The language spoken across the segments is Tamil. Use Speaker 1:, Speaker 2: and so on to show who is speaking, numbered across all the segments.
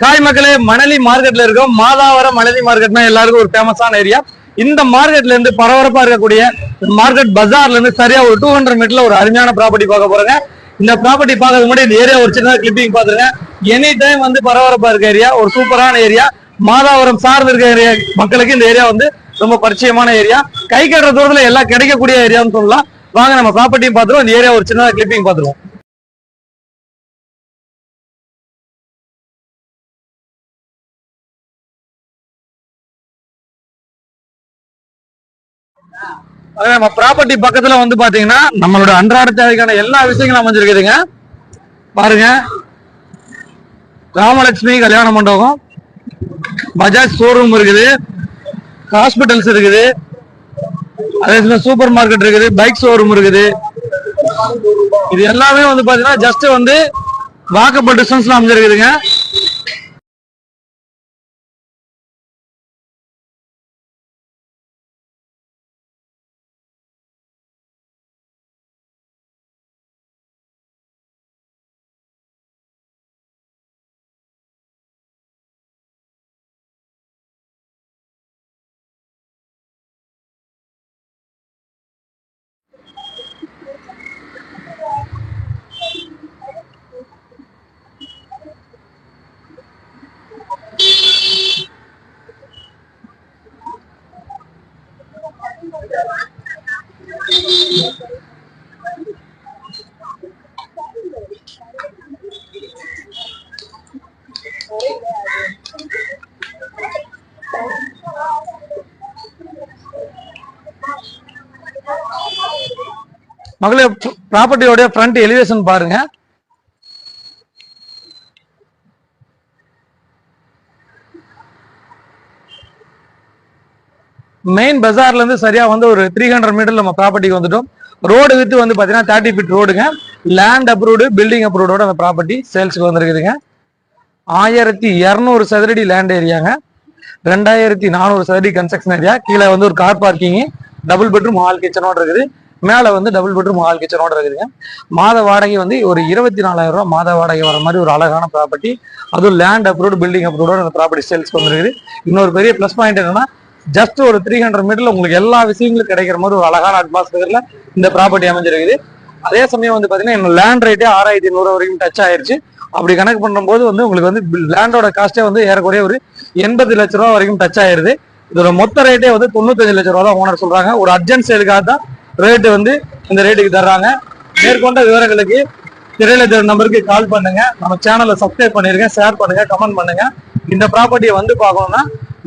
Speaker 1: காய் மக்களே மணலி மார்க்கெட்ல இருக்கோம். மாதாவரம் மணலி மார்க்கெட்னா எல்லாருக்கும் ஒரு ஃபேமஸான ஏரியா இந்த மார்க்கெட்ல இருந்து பரபரப்பா இருக்கக்கூடிய மார்க்கெட் பஜார்ல இருந்து சரியா ஒரு டூ ஹண்ட்ரட் மீட்டர்ல ஒரு அருமையான ப்ராப்பர்ட்டி பார்க்க போறேங்க. இந்த ப்ராப்பர்ட்டி பார்க்கறது முன்னாடி இந்த ஏரியா ஒரு சின்ன கிளிப்பிங் பாத்துருங்க எனி டைம் வந்து பரபரப்பா இருக்க ஏரியா ஒரு சூப்பரான ஏரியா மாதாவரம் சார்ந்து இருக்க ஏரியா மக்களுக்கு இந்த ஏரியா வந்து ரொம்ப பரிச்சயமான ஏரியா கை கட்டுற தூரத்துல எல்லாம் கிடைக்கக்கூடிய ஏரியான்னு சொல்லலாம். வாங்க நம்ம ப்ராப்பர்ட்டியும் பாத்துருவோம் இந்த ஏரியா ஒரு சின்ன கிளிப்பிங் பார்த்துருவோம். நம்ம ப்ராப்பர்ட்டி பக்கத்துல வந்து பாத்தீங்கன்னா நம்மளோட அன்றாட தேவைக்கான எல்லா விஷயங்களும் அமைஞ்சிருக்குதுங்க. பாருங்க. ராமலட்சுமி கல்யாண மண்டபம். பஜாஜ் ஷோரூம் இருக்குது. ஹாஸ்பிட்டல்ஸ் இருக்குது. அதே சமயம் சூப்பர் மார்க்கெட் இருக்குது. பைக் ஷோரூம் இருக்குது. இது எல்லாமே வந்து பாத்தீங்கன்னா ஜஸ்ட் வந்து வாக்கப்பட்ட டிஸ்டன்ஸ்ல அமைஞ்சிருக்குதுங்க. மகளே ப்ராப்பர்ட்டியோட ஃப்ரண்ட் எலிவேஷன் பாருங்க. மெயின் பஜார்ல இருந்து சரியா வந்து ஒரு த்ரீ ஹண்ட்ரட் மீட்டர் நம்ம ப்ராப்பர்ட்டிக்கு வந்துட்டோம். ரோடு வித்து வந்து பாத்தீங்கன்னா தேர்ட்டி ஃபீட் ரோடுங்க லேண்ட் அப்ரூவ்டு பில்டிங் அப்ரூவ்டோட அந்த ப்ராப்பர்ட்டி சேல்ஸ்க்கு வந்திருக்குதுங்க. ஆயிரத்தி இரநூறு சதுரடி லேண்ட் ஏரியாங்க ரெண்டாயிரத்தி நானூறு சதுரடி கன்ஸ்ட்ரக்ஷன் ஏரியா கீழே வந்து ஒரு car parking double bedroom hall கிச்சனோட இருக்குது. மேலே வந்து டபுள் பெட்ரூம் ஹால் கிச்சனோட இருக்குதுங்க. மாத வாடகை வந்து ஒரு இருபத்தி நாலாயிரம் ரூபா மாத வாடகை வர மாதிரி ஒரு அழகான ப்ராப்பர்ட்டி அதுவும் லேண்ட் அப்ரூவ்டு பில்டிங் அப்ரூவ்டோட அந்த ப்ராப்பர்ட்டி சேல்ஸ்க்கு வந்துருக்குது. இன்னொரு பெரிய ப்ளஸ் பாயிண்ட் என்னன்னா ஜஸ்ட் ஒரு த்ரீ ஹண்ட்ரட் மீட்டர்ல உங்களுக்கு எல்லா விஷயங்களும் கிடைக்கிற மாதிரி ஒரு அழகான அட்மாஸ்பியர்ல இந்த ப்ராப்பர்ட்டி அமைஞ்சிருக்குது. அதே சமயம் வந்து பாத்தீங்கன்னா லேண்ட் ரேட்டே ஆறாயிரத்தி நூறு வரைக்கும் டச் ஆயிருச்சு. அப்படி கணக்கு பண்ணும்போது வந்து உங்களுக்கு வந்து லேண்டோட காஸ்டே வந்து ஏறக்குறைய ஒரு எண்பது லட்ச ரூபா வரைக்கும் டச் ஆயிருது. இதோட மொத்த ரேட்டே வந்து தொண்ணூத்தஞ்சு லட்ச ரூபா தான் ஓனர் சொல்றாங்க. ஒரு அர்ஜென்ட் சேலுக்காக தான் ரேட்டு வந்து இந்த ரேட்டுக்கு தர்றாங்க. மேற்கொண்ட விவரங்களுக்கு திரையில தெரியும் நம்பருக்கு கால் பண்ணுங்க. நம்ம சேனலை சப்ஸ்கிரைப் பண்ணிருங்க ஷேர் பண்ணுங்க கமெண்ட் பண்ணுங்க. இந்த ப்ராப்பர்ட்டியை வந்து பார்க்கணும்னா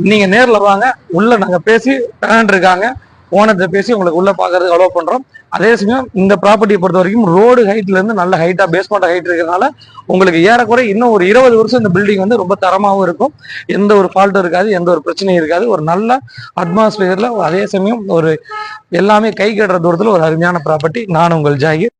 Speaker 1: நீங்க நேர்ல வாங்க உள்ள நாங்க பேசி டேலண்ட் இருக்காங்க. ஓனர்கிட்ட பேசி உங்களுக்கு உள்ள பாக்குறதுக்கு அலோவ் பண்றோம். அதே சமயம் இந்த ப்ராப்பர்ட்டியை பொறுத்த வரைக்கும் ரோடு ஹைட்ல இருந்து நல்ல ஹைட்டா பேஸ்மெண்ட் ஹைட் இருக்கிறதுனால உங்களுக்கு ஏறக்குறை இன்னும் ஒரு இருபது வருஷம் இந்த பில்டிங் வந்து ரொம்ப தரமாகவும் இருக்கும். எந்த ஒரு ஃபால்ட்டும் இருக்காது எந்த ஒரு பிரச்சனையும் இருக்காது. ஒரு நல்ல அட்மாஸ்பியர்ல அதே சமயம் ஒரு எல்லாமே கை கட்டுற தூரத்துல ஒரு அருமையான ப்ராப்பர்ட்டி நான் உங்கள் ஜாகிர்.